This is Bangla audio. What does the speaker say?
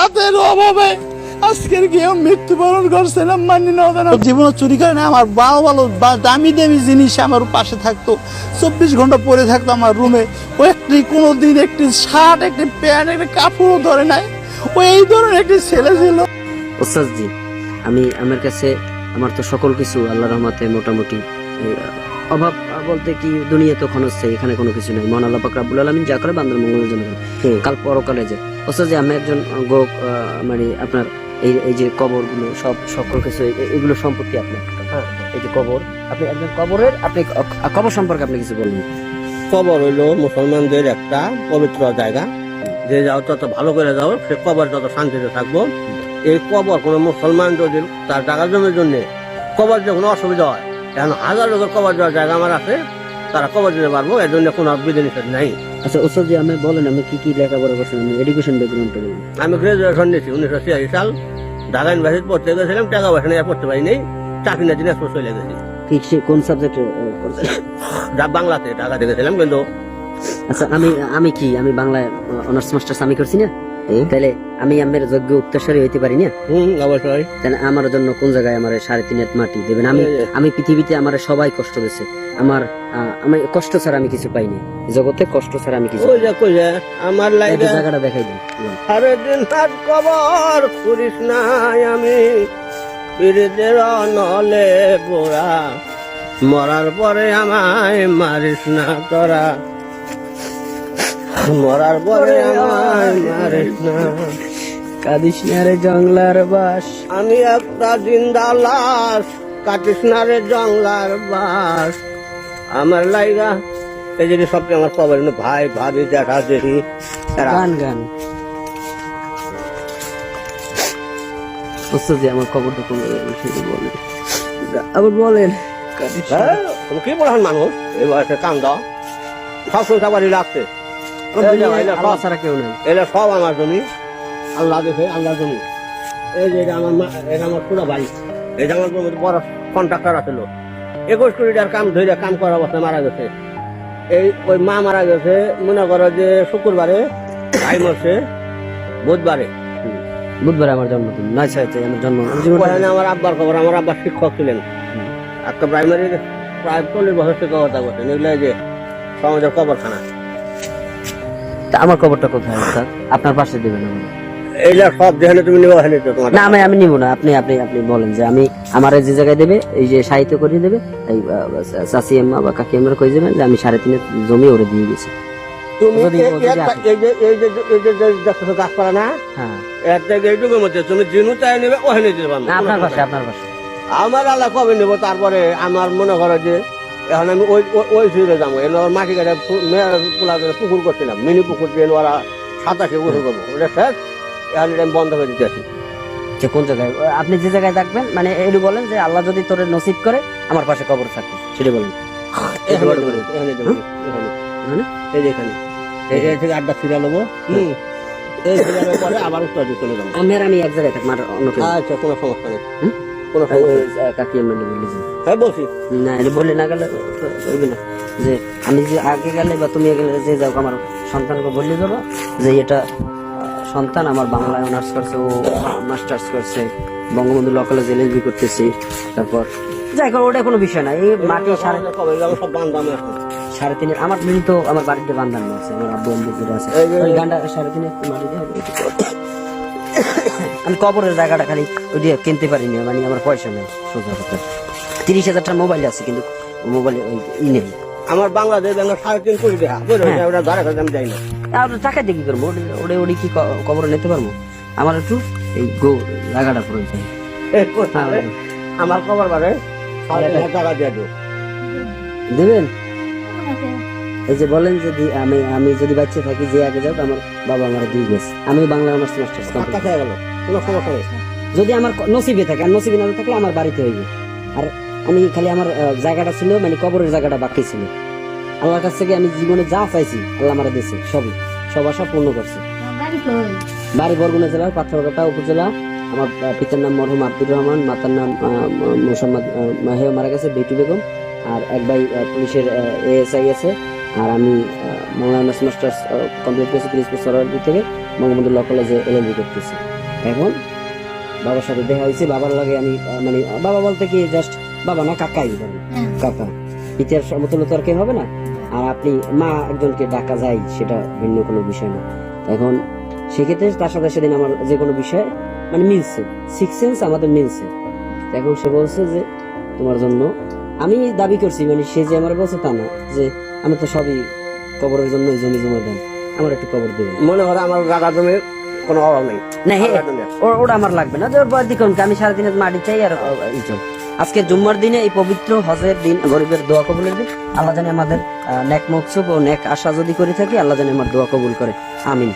ভাতের অভাবে আজকের কেউ মৃত্যুবরণ করছে না, মানি না, ওদের জীবন চুরি করে না, আমার ভালো বা দামি দামি জিনিস আমার পাশে থাকতো, চব্বিশ ঘণ্টা পরে থাকতো আমার রুমে, ও একটি কোনো দিন একটি শার্ট, একটি প্যান্ট, একটি কাপড়ও ধরে নাই, ও এই ধরনের একটি ছেলে ছিল। ওস্তাদ জি আমি আমার কাছে, আমার তো সকল কিছু আল্লাহ রহমতে মোটামুটি অভাব বলতে কি দুনিয়া তো ক্ষণস্থায়ী এখানে কোনো কিছু নাই। মহান আল্লাহ রাব্বুল আলামিন যা করে বান্দার মঙ্গলের জন্য কাল পরকালে যে ওস্তাদ জি আমি একজন গোক মানে আপনার এই এই যে কবরগুলো সব সকল কিছু এগুলো সম্পত্তি আপনার। হ্যাঁ এই যে কবর আপনি একজন কবরের আপনি কবর সম্পর্কে আপনি কিছু বলুন। কবর হইল মুসলমানদের একটা পবিত্র জায়গা। যে যাও তত ভালো করে যাও সে কবর তত শান্তিতে থাকব। এই কবর কোনো মুসলমান যদি তার জায়গা জমির জন্য কবর যে কোনো অসুবিধা হয়। এখন হাজার লোকের কবর দেওয়ার জায়গা আমার আছে তারা কবর দিতে পারব এর জন্য কোনো বিধি নিষেধ নাই। আচ্ছা ওসব যে আমি বলেন আমি কি কি লেখাপড়া করছেন আমি এডুকেশন ব্যাকগ্রাউন্ড বলুন। আমি গ্রাজুয়েশন নিয়েছি উনিশশো ছিয়াশি সাল। ঢাকা ইউনিভার্সিটি পড়তে গেছিলাম টাকা পয়সা নিয়ে পড়তে পারিনি চাকরি না দিনাজপুর চলে গেছি। কি সে- কোন সাবজেক্টে করছেন বাংলাতে ঢাকাতে গেছিলাম কিন্তু আচ্ছা আমি আমি কি আমি বাংলায় অনার্স মাস্টার্স আমি করছি না। তাহলে আমি আমার যোগ্য উত্তরসূরি হইতে পারি না? অবশ্যই। তাহলে আমার জন্য কোন জায়গায় আমার সাড়ে তিন হাত মাটি দেবেন? আমি আমি পৃথিবীতে আমার সবাই কষ্ট দিয়েছে আমার আমি কষ্ট ছাড়া আমি কিছু পাইনি। জগতে কষ্ট ছাড়া আমি কিছু আমার লাইফে জায়গাটা দেখাই দিন সাড়ে দিন হাত কবর করিস নাই আমি। পিড়িতের নলে পোড়া মরার পরে আমায় মারিস না তোরা। মরার পরে আমায় মারিস না। কাদিস রে জংলার বাস। আমি একটা জিন্দা লাশ কাটিস না রে জংলার বাস। আমার লাইগা এই যে সবচেয়ে আমার কবর ভাই ভাবি দেখা দেখি গান গান। জি, আমার খবরটা কোন জায়গায় সেটা বলেন আবার বলেন হ্যাঁ, তুমি কি মানুষ? এবার কাম দাও সব সংসার লাগছে ছাড়া কেউ নাই। এরা সব আমার জমি। আল্লাহ দেখে আল্লাহ জমি। এই যে এটা আমার মা এটা আমার পুরো ভাই। এটা আমার জমি বড় কন্ট্রাক্টর আছিল একুশ কোটি টাকার কাম ধরে কাম করা অবস্থায় মারা গেছে। এই ওই মা মারা গেছে মনে করো যে শুক্রবারে ভাই মরছে বুধবারে। বুধবার আমার জন্মদিন নয় ছয় আমার জন্ম আমার ওখানে আমার আব্বার খবর আমার আব্বার শিক্ষক ছিলেন। একটা প্রাইমারি প্রায় চল্লিশ বছর শিক্ষকতা করছেন এগুলো যে সমাজের কবরখানা। তা আমার খবরটা কোথায় স্যার? আপনার পাশে দেবেন আমার এইগুলা সব যেখানে তুমি নেব ওখানে তো তোমার না আমি আমি নিব না। আপনি আপনি আপনি বলেন যে আমি আমার যে জায়গায় দেবে এই যে সাহিত্য করে দেবে এই চাষি আম্মা বা কাকি আমার কই দেবেন যে আমি সাড়ে তিনে জমি ওরে দিয়ে গেছি। তুমি যদি এই- যে এই যে এই যে এই যে যে দেখছ গাছপালা না? হ্যাঁ। এর থেকে এইটুকুর মধ্যে তুমি জিনু চাই নেবে ওখানে দিতে আপনার পাশে আপনার পাশে। আমার আল্লাহ কবে নেব? তারপরে আমার মনে করো যে এখন আমি ওই ওই- সুইরে যাব। এনে আমার মাটি কাটে পোলা পুকুর করছিলাম। মিনি পুকুর দিয়ে ওরা সাতাশে গোসল করব ওটা শেষ এখন এটা আমি বন্ধ করে দিতে আছি যে কোন জায়গায়? আপনি যে জায়গায় থাকবেন মানে এইটু বলেন যে আল্লাহ যদি তোরে নসিব করে আমার পাশে কবর থাকে সেটা বলেন? এই এই থেকে আড্ডা ফিরে নেব এই ফিরে পরে আবার উত্তর চলে যাব। আমি আর আমি এক জায়গায় থাকব আর অন্য আচ্ছা কোনো সমস্যা নেই? কোনো বলি হ্যাঁ বলছি। না এটা বললে না গেলে না। যে আমি যে আগে গেলে বা তুমি গেলে যে যাও আমার সন্তানকে বললে যাব যে এটা সন্তান আমার বাংলায় অনার্স করছে ও মাস্টার্স করছে বঙ্গবন্ধু ল কলেজ এলএলবি করতেছি তারপর যাই হোক ওটা কোনো বিষয় না। এই মাটি সাড়ে সব তিনের আমার দিদি তো আমার বাড়িতে বান্ধান আছে আমার আব্বু আছে। ওই গানটা সাড়ে তিনে একটু মাটি দিয়ে করো। আমি কবরের জায়গাটা খালি ওই দিয়ে কিনতে পারিনি মানে আমার পয়সা নেই সোজা কথা। তিরিশ হাজার টাকা মোবাইল আছে কিন্তু মোবাইলে ওই ই নেই। আমার বাংলাদেশ ব্যাংক সাড়ে তিন কোটি টাকা। হ্যাঁ। ওটা ধরে আমি যাই না। আর টাকা দিয়ে কি করব? ওটা- ওটা কি কবর নিতে পারব? আমার একটু এই গো জায়গাটা পুরো চাই এই আমার কবর বারে সাড়ে টাকা দিয়ে দেবো দেবেন? এই যে বলেন যদি আমি আমি যদি বাচ্চা থাকি যে আগে যাও আমার বাবা আমার দিয়ে গেছে। আমি বাংলা অনার্স মাস্টার্স টাকা খেয়ে গেল। যদি আমার নসিবে থাকে আর নসিবে না থাকলে আমার বাড়িতে হইবে। আর আমি খালি আমার জায়গাটা ছিল মানে কবরের জায়গাটা বাকি ছিল। আল্লাহর কাছ থেকে আমি জীবনে যা চাইছি আল্লাহ আমার দেশে সবই। সব আশা পূর্ণ করছে। বাড়ি বরগুনা জেলার পাথরঘাটা উপজেলা। আমার পিতার নাম মরহুম আব্দুর রহমান মাতার নাম মোসাম্মদ মাহেও মারা গেছে বেটু বেগম। আর এক ভাই পুলিশের এএসআই আছে। আর আমি অনার্স মাস্টার্স কমপ্লিট করেছি পিরিজপুর সরকারি থেকে। বঙ্গবন্ধু ল কলেজে এলএলবি করতেছি। এখন বাবার সাথে দেখা হয়েছে বাবার লাগে আমি মানে বাবা বলতে কি জাস্ট বাবা না কাকাই বলে। কাকা। পিতার সমতুল্য তো আর কেউ হবে না। আর আপনি মা একজনকে ডাকা যায় সেটা ভিন্ন কোনো বিষয় না। এখন সেক্ষেত্রে তার সাথে সেদিন আমার যে কোনো বিষয় মানে মিলছে। সিক্স সেন্স আমাদের মিলছে। এখন সে বলছে যে তোমার জন্য আমি দাবি করছি মানে সে যে আমার বলছে তা না যে আমি তো সবই কবরের জন্য জমি জমা দেন আমার একটু কবর দেবেন। মনে হয় আমার জায়গা জমি কোনো অভাব নেই। ওটা আমার লাগবে না আমি সারাদিনের মাটি চাই আর। আজকে জুম্মার দিনে এই পবিত্র হজের দিন গরিবের দোয়া কবুলের দিন আল্লাহ জানে আমাদের নেক মকসুব ও নেক আশা যদি করে থাকি আল্লাহ জানে আমার দোয়া কবুল করে। আমিন।